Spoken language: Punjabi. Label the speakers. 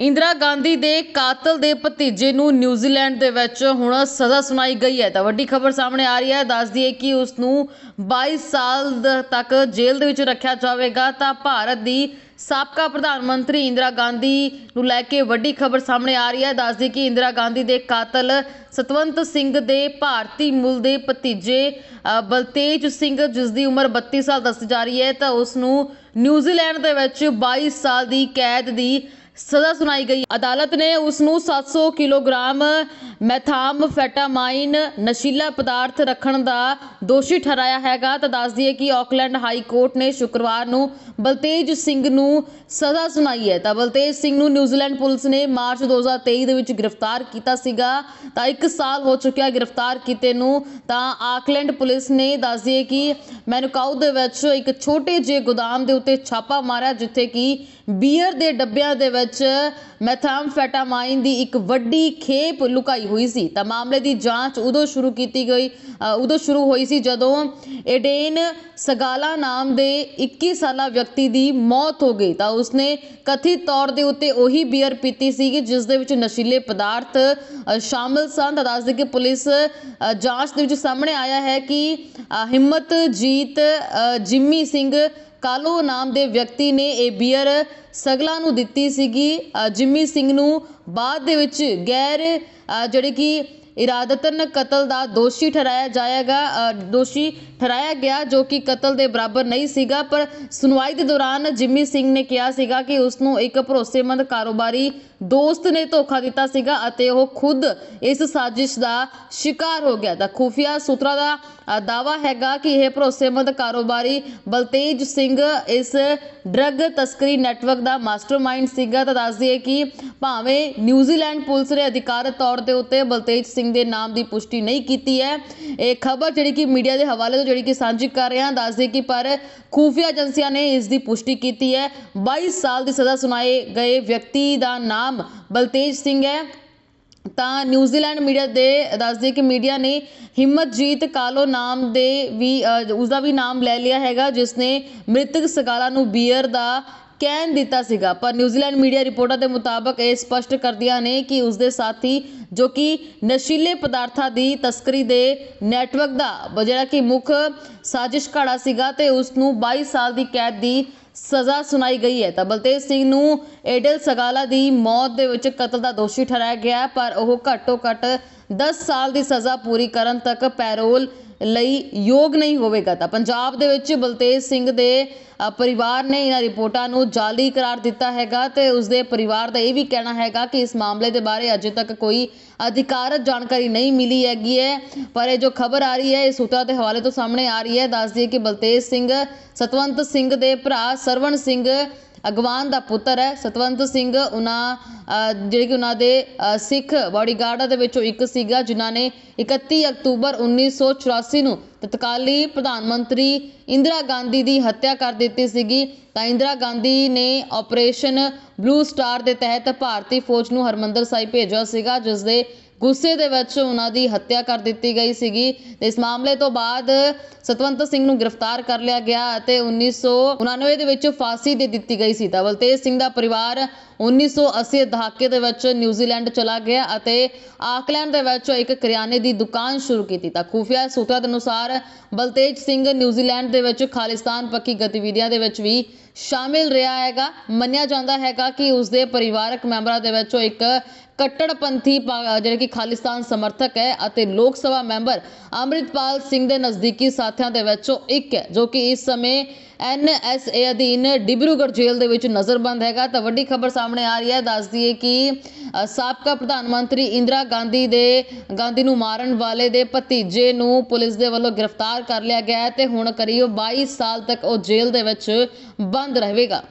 Speaker 1: ਇੰਦਰਾ ਗਾਂਧੀ ਦੇ ਕਾਤਲ ਦੇ ਭਤੀਜੇ ਨੂੰ ਨਿਊਜ਼ੀਲੈਂਡ ਦੇ ਵਿੱਚ ਹੁਣ ਸਜ਼ਾ ਸੁਣਾਈ ਗਈ ਹੈ। ਤਾਂ ਵੱਡੀ ਖਬਰ ਸਾਹਮਣੇ ਆ ਰਹੀ ਹੈ। ਦੱਸਦੀ ਹੈ ਕਿ ਉਸ ਨੂੰ 22 ਸਾਲ ਤੱਕ ਜੇਲ੍ਹ ਦੇ ਵਿੱਚ ਰੱਖਿਆ ਜਾਵੇਗਾ। ਤਾਂ ਭਾਰਤ ਦੀ ਸਾਬਕਾ ਪ੍ਰਧਾਨ ਮੰਤਰੀ ਇੰਦਰਾ ਗਾਂਧੀ ਨੂੰ ਲੈ ਕੇ ਵੱਡੀ ਖਬਰ ਸਾਹਮਣੇ ਆ ਰਹੀ ਹੈ। ਦੱਸਦੀ ਕਿ ਇੰਦਰਾ ਗਾਂਧੀ ਦੇ ਕਾਤਲ ਸਤਵੰਤ ਸਿੰਘ ਦੇ ਭਾਰਤੀ ਮੂਲ ਦੇ ਭਤੀਜੇ ਬਲਤੇਜ ਸਿੰਘ, ਜਿਸ ਦੀ ਉਮਰ 32 ਸਾਲ ਦੱਸੀ ਜਾ ਰਹੀ ਹੈ। ਤਾਂ ਉਸ ਨੂੰ ਨਿਊਜ਼ੀਲੈਂਡ ਦੇ ਵਿੱਚ 22 ਸਾਲ ਦੀ ਕੈਦ ਦੀ ਸਜ਼ਾ ਸੁਣਾਈ ਗਈ। ਅਦਾਲਤ ਨੇ ਉਸ ਨੂੰ 700 ਕਿਲੋਗ੍ਰਾਮ ਮੈਥਾਮਫੈਟਾਮਾਈਨ ਨਸ਼ੀਲਾ ਪਦਾਰਥ ਰੱਖਣ ਦਾ ਦੋਸ਼ੀ ਠਹਿਰਾਇਆ ਹੈਗਾ। ਤਾਂ ਦੱਸਦੀ ਹੈ ਕਿ ਆਕਲੈਂਡ ਹਾਈ ਕੋਰਟ ਨੇ ਸ਼ੁੱਕਰਵਾਰ ਨੂੰ ਬਲਤੇਜ ਸਿੰਘ ਨੂੰ ਸਜ਼ਾ ਸੁਣਾਈ ਹੈ। ਤਾਂ ਬਲਤੇਜ ਸਿੰਘ ਨੂੰ ਨਿਊਜ਼ੀਲੈਂਡ ਪੁਲਿਸ ਨੇ ਮਾਰਚ 2023 ਦੇ ਵਿੱਚ ਗ੍ਰਿਫਤਾਰ ਕੀਤਾ ਸੀਗਾ। ਤਾਂ 1 ਸਾਲ ਹੋ ਚੁੱਕਿਆ ਗ੍ਰਿਫਤਾਰ ਕੀਤੇ ਨੂੰ। ਤਾਂ ਆਕਲੈਂਡ ਪੁਲਿਸ ਨੇ ਦੱਸਦੀ ਹੈ ਕਿ ਮੈਨੂਕਾਉ ਦੇ ਵਿੱਚ ਇੱਕ ਛੋਟੇ ਜਿਹੇ ਗੋਦਾਮ ਦੇ ਉੱਤੇ ਛਾਪਾ ਮਾਰਿਆ, ਜਿੱਥੇ ਕਿ ਬੀਅਰ ਦੇ ਡੱਬਿਆਂ ਦੇ ਵਿੱਚ ਮੈਥਾਮਫੈਟਾਮਾਈਨ ਦੀ ਇੱਕ ਵੱਡੀ ਖੇਪ ਲੁਕਾਈ ਹੋਈ ਸੀ। ਤਾਂ ਮਾਮਲੇ ਦੀ ਜਾਂਚ ਉਦੋਂ ਸ਼ੁਰੂ ਕੀਤੀ ਗਈ ਉਦੋਂ ਸ਼ੁਰੂ ਹੋਈ ਸੀ ਜਦੋਂ ਏਡੇਨ ਸਗਾਲਾ ਨਾਮ ਦੇ 21 ਸਾਲਾ ਵਿਅਕਤੀ ਦੀ ਮੌਤ ਹੋ ਗਈ। ਤਾਂ ਉਸਨੇ ਕਥਿਤ ਤੌਰ ਦੇ ਉੱਤੇ ਉਹੀ ਬੀਅਰ ਪੀਤੀ ਸੀਗੀ, ਜਿਸ ਦੇ ਵਿੱਚ ਨਸ਼ੀਲੇ ਪਦਾਰਥ ਸ਼ਾਮਲ ਸਨ। ਤਾਂ ਦੱਸਦੇ ਕਿ ਪੁਲਿਸ ਜਾਂਚ ਦੇ ਵਿੱਚ ਸਾਹਮਣੇ ਆਇਆ ਹੈ ਕਿ ਹਿੰਮਤ ਜੀਤ ਜਿੰਮੀ ਸਿੰਘ ਕਾਲੋ ਨਾਮ ਦੇ ਵਿਅਕਤੀ ਨੇ ਇਹ ਬੀਅਰ ਸਗਲਾ ਨੂੰ ਦਿੱਤੀ ਸੀਗੀ। ਜਿੰਮੀ ਸਿੰਘ ਨੂੰ ਬਾਅਦ ਦੇ ਵਿੱਚ ਗੈਰ ਜਿਹੜੇ ਕਿ ਇਰਾਦਤਨ ਕਤਲ ਦਾ ਦੋਸ਼ੀ ਠਹਿਰਾਇਆ ਜਾਏਗਾ ਦੋਸ਼ੀ ਠਹਿਰਾਇਆ ਗਿਆ ਜੋ ਕਿ ਕਤਲ ਦੇ ਬਰਾਬਰ ਨਹੀਂ ਸੀਗਾ, ਪਰ ਸੁਣਵਾਈ ਦੇ ਦੌਰਾਨ ਜਿੰਮੀ ਸਿੰਘ ਨੇ ਕਿਹਾ ਸੀਗਾ ਕਿ ਉਸ ਨੂੰ ਇੱਕ ਭਰੋਸੇਮੰਦ ਕਾਰੋਬਾਰੀ ਦੋਸਤ ਨੇ ਧੋਖਾ ਦਿੱਤਾ ਸੀਗਾ ਅਤੇ ਉਹ ਖੁਦ ਇਸ ਸਾਜ਼ਿਸ਼ ਦਾ ਸ਼ਿਕਾਰ ਹੋ ਗਿਆ। ਤਾਂ ਖੂਫੀਆ ਸੂਤਰਾਂ ਦਾ ਦਾਵਾ ਹੈਗਾ ਕਿ ਇਹ ਭਰੋਸੇਮੰਦ ਕਾਰੋਬਾਰੀ ਬਲਤੇਜ ਸਿੰਘ ਇਸ ਡਰੱਗ ਤਸਕਰੀ ਨੈਟਵਰਕ ਦਾ ਮਾਸਟਰਮਾਈਂਡ ਸੀਗਾ ਤਾਂ ਦੱਸਦੀ ਹੈ ਕਿ ਭਾਵੇਂ ਨਿਊਜ਼ੀਲੈਂਡ ਪੁਲਿਸ ਨੇ ਅਧਿਕਾਰਤ ਤੌਰ ਦੇ ਉੱਤੇ ਬਲਤੇਜ ਸਿੰਘ ਦੇ ਨਾਮ ਦੀ ਪੁਸ਼ਟੀ ਨਹੀਂ ਕੀਤੀ ਹੈ, ਇਹ ਖਬਰ ਜਿਹੜੀ ਕਿ ਮੀਡੀਆ ਦੇ ਹਵਾਲੇ ਤੋਂ ਜਿਹੜੀ ਕਿ ਸਾਂਝੀ ਕਰ ਰਹੇ ਹਾਂ, ਦੱਸਦੇ ਕਿ ਪਰ ਖੂਫੀਆ ਏਜੰਸੀਆਂ ਨੇ ਇਸ ਦੀ ਪੁਸ਼ਟੀ ਕੀਤੀ ਹੈ। 22 ਸਾਲ ਦੀ ਸਜ਼ਾ ਸੁਣਾਏ ਗਏ ਵਿਅਕਤੀ ਦਾ ਨਾਮ ਬਲਤੇਜ ਸਿੰਘ ਹੈ। ਤਾਂ ਨਿਊਜ਼ੀਲੈਂਡ ਮੀਡੀਆ ਦੇ ਦੱਸਦੇ ਕਿ ਮੀਡੀਆ ਨੇ ਹਿੰਮਤਜੀਤ ਕਾਲੋ ਨਾਮ ਦੇ ਵੀ ਉਸਦਾ ਵੀ ਨਾਮ ਲੈ ਲਿਆ ਹੈਗਾ ਜਿਸ ਨੇ ਮ੍ਰਿਤਕ ਸਗਾਲਾ ਨੂੰ ਬੀਅਰ ਦਾ ਕਹਿਣ ਦਿੱਤਾ ਸੀਗਾ। ਪਰ ਨਿਊਜ਼ੀਲੈਂਡ ਮੀਡੀਆ ਰਿਪੋਰਟਾਂ ਦੇ ਮੁਤਾਬਕ ਇਹ ਸਪਸ਼ਟ ਕਰਦੀਆਂ ਨੇ ਕਿ ਉਸਦੇ ਸਾਥੀ, ਜੋ ਕਿ ਨਸ਼ੀਲੇ ਪਦਾਰਥਾਂ ਦੀ ਤਸਕਰੀ ਦੇ ਨੈਟਵਰਕ ਦਾ, ਜਿਹੜਾ ਕਿ ਮੁੱਖ ਸਾਜ਼ਿਸ਼ ਘੜਾ ਸੀਗਾ ਤੇ ਉਸ ਨੂੰ 22 ਸਾਲ ਦੀ ਕੈਦ ਦੀ ਸਜ਼ਾ ਸੁਣਾਈ ਗਈ ਹੈ। ਤਾਂ ਬਲਤੇਜ ਸਿੰਘ ਨੂੰ ਏਡਲ ਸਗਾਲਾ ਦੀ ਮੌਤ ਦੇ ਵਿੱਚ ਕਤਲ ਦਾ ਦੋਸ਼ੀ ਠਹਿਰਾਇਆ ਗਿਆ ਪਰ ਉਹ ਘੱਟੋ ਘੱਟ 10 ਸਾਲ ਦੀ ਸਜ਼ਾ ਪੂਰੀ ਕਰਨ ਤੱਕ ਪੈਰੋਲ ਲਈ ਯੋਗ ਨਹੀਂ ਹੋਵੇਗਾ। ਤਾਂ ਪੰਜਾਬ ਦੇ ਵਿੱਚ ਬਲਤੇਜ ਸਿੰਘ ਦੇ ਪਰਿਵਾਰ ਨੇ ਇਹਨਾਂ ਰਿਪੋਰਟਾਂ ਨੂੰ ਜਾਲੀ ਕਰਾਰ ਦਿੱਤਾ ਹੈਗਾ ਤੇ ਉਸਦੇ ਪਰਿਵਾਰ ਦਾ ਇਹ ਵੀ ਕਹਿਣਾ ਹੈਗਾ ਕਿ ਇਸ ਮਾਮਲੇ ਦੇ ਬਾਰੇ ਅਜੇ ਤੱਕ ਕੋਈ ਅਧਿਕਾਰਤ ਜਾਣਕਾਰੀ ਨਹੀਂ ਮਿਲੀ ਹੈਗੀ ਹੈ। ਪਰ ਇਹ ਜੋ ਖਬਰ ਆ ਰਹੀ ਹੈ, ਇਹ ਸੂਤਰਾਂ ਦੇ ਹਵਾਲੇ ਤੋਂ ਸਾਹਮਣੇ ਆ ਰਹੀ ਹੈ। ਦੱਸਦੀ ਹੈ ਕਿ ਬਲਤੇਜ ਸਿੰਘ, ਸਤਵੰਤ ਸਿੰਘ ਦੇ ਭਰਾ ਸਰਵਣ ਸਿੰਘ ਅਗਵਾਨ ਦਾ ਪੁੱਤਰ ਹੈ, ਸਤਵੰਤ ਸਿੰਘ। ਉਹਨਾਂ ਜਿਹੜੇ ਕਿ ਉਹਨਾਂ ਦੇ ਸਿੱਖ ਬਾਡੀਗਾਰਡਾਂ ਦੇ ਵਿੱਚੋਂ ਇੱਕ ਸੀਗਾ, ਜਿਨ੍ਹਾਂ ਨੇ 31 ਅਕਤੂਬਰ 1984 ਨੂੰ ਤਤਕਾਲੀ ਪ੍ਰਧਾਨ ਮੰਤਰੀ ਇੰਦਰਾ ਗਾਂਧੀ ਦੀ ਹੱਤਿਆ ਕਰ ਦਿੱਤੀ ਸੀਗੀ। ਤਾਂ ਇੰਦਰਾ ਗਾਂਧੀ ਨੇ ਆਪਰੇਸ਼ਨ ਬਲੂ ਸਟਾਰ ਦੇ ਤਹਿਤ ਭਾਰਤੀ ਫੌਜ ਨੂੰ ਹਰਮੰਦਰ ਸਾਹਿਬ ਭੇਜਿਆ ਸੀਗਾ ਜਿਸ ਦੇ ਗੁੱਸੇ ਦੇ ਵਿੱਚ ਉਹਨਾਂ ਦੀ ਹੱਤਿਆ ਕਰ ਦਿੱਤੀ ਗਈ ਸੀਗੀ। ਤੇ ਇਸ ਮਾਮਲੇ ਤੋਂ ਬਾਅਦ ਸਤਵੰਤ ਸਿੰਘ ਨੂੰ ਗ੍ਰਿਫਤਾਰ ਕਰ ਲਿਆ ਗਿਆ ਅਤੇ 1999 ਦੇ ਵਿੱਚ ਫਾਂਸੀ ਦੇ ਦਿੱਤੀ ਗਈ ਸੀ। ਤਾਂ ਬਲਤੇਜ ਸਿੰਘ ਦਾ ਪਰਿਵਾਰ 1980 ਦੇ ਦਹਾਕੇ ਦੇ ਵਿੱਚ ਨਿਊਜ਼ੀਲੈਂਡ ਚਲਾ ਗਿਆ ਅਤੇ ਆਕਲੈਂਡ ਦੇ ਵਿੱਚ ਇੱਕ ਕਰਿਆਨੇ ਦੀ ਦੁਕਾਨ ਸ਼ੁਰੂ ਕੀਤੀ। ਤਾਂ ਖੂਫੀਆ ਸੂਤਰਾਂ ਦੇ ਅਨੁਸਾਰ ਬਲਤੇਜ ਸਿੰਘ ਨਿਊਜ਼ੀਲੈਂਡ ਦੇ ਵਿੱਚ ਖਾਲਿਸਤਾਨ ਪੱਖੀ ਗਤੀਵਿਧੀਆਂ ਦੇ ਵਿੱਚ ਵੀ ਸ਼ਾਮਿਲ ਰਿਹਾ ਹੈਗਾ। ਮੰਨਿਆ ਜਾਂਦਾ ਹੈਗਾ ਕਿ ਉਸਦੇ ਪਰਿਵਾਰਕ ਮੈਂਬਰਾਂ ਦੇ ਵਿੱਚੋਂ ਇੱਕ ਕੱਟੜਪੰਥੀ ਪਾ- ਜਿਹੜੇ ਕਿ ਖਾਲਿਸਤਾਨ ਸਮਰਥਕ ਹੈ ਅਤੇ ਲੋਕ ਸਭਾ ਮੈਂਬਰ ਅੰਮ੍ਰਿਤਪਾਲ ਸਿੰਘ ਦੇ ਨਜ਼ਦੀਕੀ ਸਾਥੀਆਂ ਦੇ ਵਿੱਚੋਂ ਇੱਕ ਹੈ, ਜੋ ਕਿ ਇਸ ਸਮੇਂ ਐਨਐਸਏ ਅਧੀਨ ਡਿਬਰੂਗੜ੍ਹ ਜੇਲ੍ਹ ਦੇ ਵਿੱਚ ਨਜ਼ਰਬੰਦ ਹੈਗਾ। ਤਾਂ ਵੱਡੀ ਖਬਰ ਸਾਹਮਣੇ ਆ ਰਹੀ ਹੈ, ਦੱਸਦੀ ਹੈ ਕਿ ਸਾਬਕਾ ਪ੍ਰਧਾਨ ਮੰਤਰੀ ਇੰਦਰਾ ਗਾਂਧੀ ਦੇ, ਗਾਂਧੀ ਨੂੰ ਮਾਰਨ ਵਾਲੇ ਦੇ ਭਤੀਜੇ ਨੂੰ ਪੁਲਿਸ ਦੇ ਵੱਲੋਂ ਗ੍ਰਿਫਤਾਰ ਕਰ ਲਿਆ ਗਿਆ ਹੈ ਤੇ ਹੁਣ ਕਰੀਬ 22 ਸਾਲ ਤੱਕ ਉਹ ਜੇਲ੍ਹ ਦੇ ਵਿੱਚ ਬੰਦ ਰਹੇਗਾ।